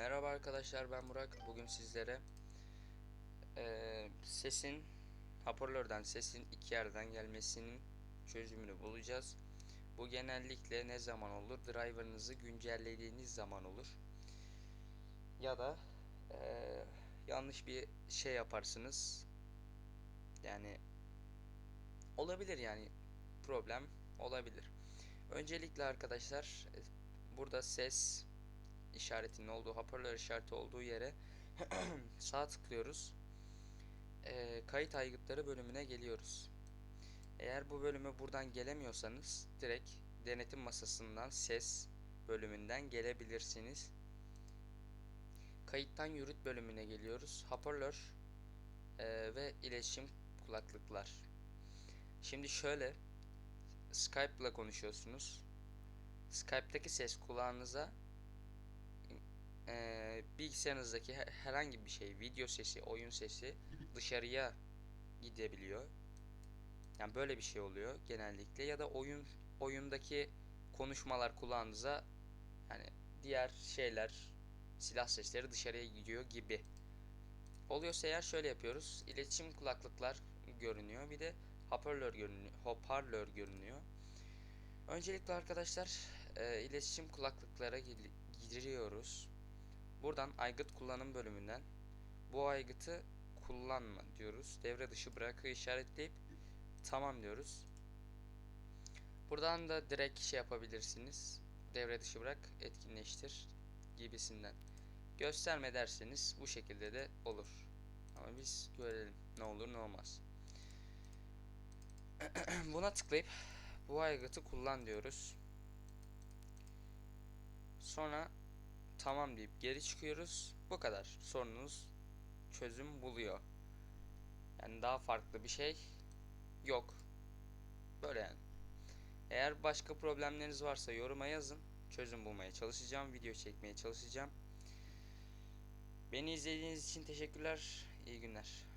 Merhaba arkadaşlar ben Burak. Bugün sizlere eee, sesin hoparlörden sesin iki yerden gelmesinin çözümünü bulacağız. Bu genellikle ne zaman olur? Driver'ınızı güncellediğiniz zaman olur. Ya da eee, yanlış bir şey yaparsınız. Yani olabilir yani problem olabilir. Öncelikle arkadaşlar e, burada ses işaretinin olduğu hoparlör işareti olduğu yere sağ tıklıyoruz. Ee, kayıt aygıtları bölümüne geliyoruz. Eğer bu bölüme buradan gelemiyorsanız direkt denetim masasından ses bölümünden gelebilirsiniz. Kayıttan yürüt bölümüne geliyoruz. Hoparlör e, ve iletişim kulaklıklar. Şimdi şöyle Skype ile konuşuyorsunuz. Skype'daki ses kulağınıza e, bilgisayarınızdaki he- herhangi bir şey, video sesi, oyun sesi dışarıya gidebiliyor. Yani böyle bir şey oluyor genellikle ya da oyun oyundaki konuşmalar kulağınıza yani diğer şeyler, silah sesleri dışarıya gidiyor gibi. Oluyorsa eğer şöyle yapıyoruz. İletişim kulaklıklar görünüyor. Bir de hoparlör görünüyor. Hoparlör görünüyor. Öncelikle arkadaşlar e, iletişim kulaklıklara gir- giriyoruz. Buradan aygıt kullanım bölümünden bu aygıtı kullanma diyoruz. Devre dışı bırakı işaretleyip tamam diyoruz. Buradan da direkt şey yapabilirsiniz. Devre dışı bırak, etkinleştir gibisinden. Gösterme derseniz bu şekilde de olur. Ama biz görelim ne olur ne olmaz. Buna tıklayıp bu aygıtı kullan diyoruz. Sonra tamam deyip geri çıkıyoruz. Bu kadar. Sorununuz çözüm buluyor. Yani daha farklı bir şey yok. Böyle yani. Eğer başka problemleriniz varsa yoruma yazın. Çözüm bulmaya çalışacağım. Video çekmeye çalışacağım. Beni izlediğiniz için teşekkürler. İyi günler.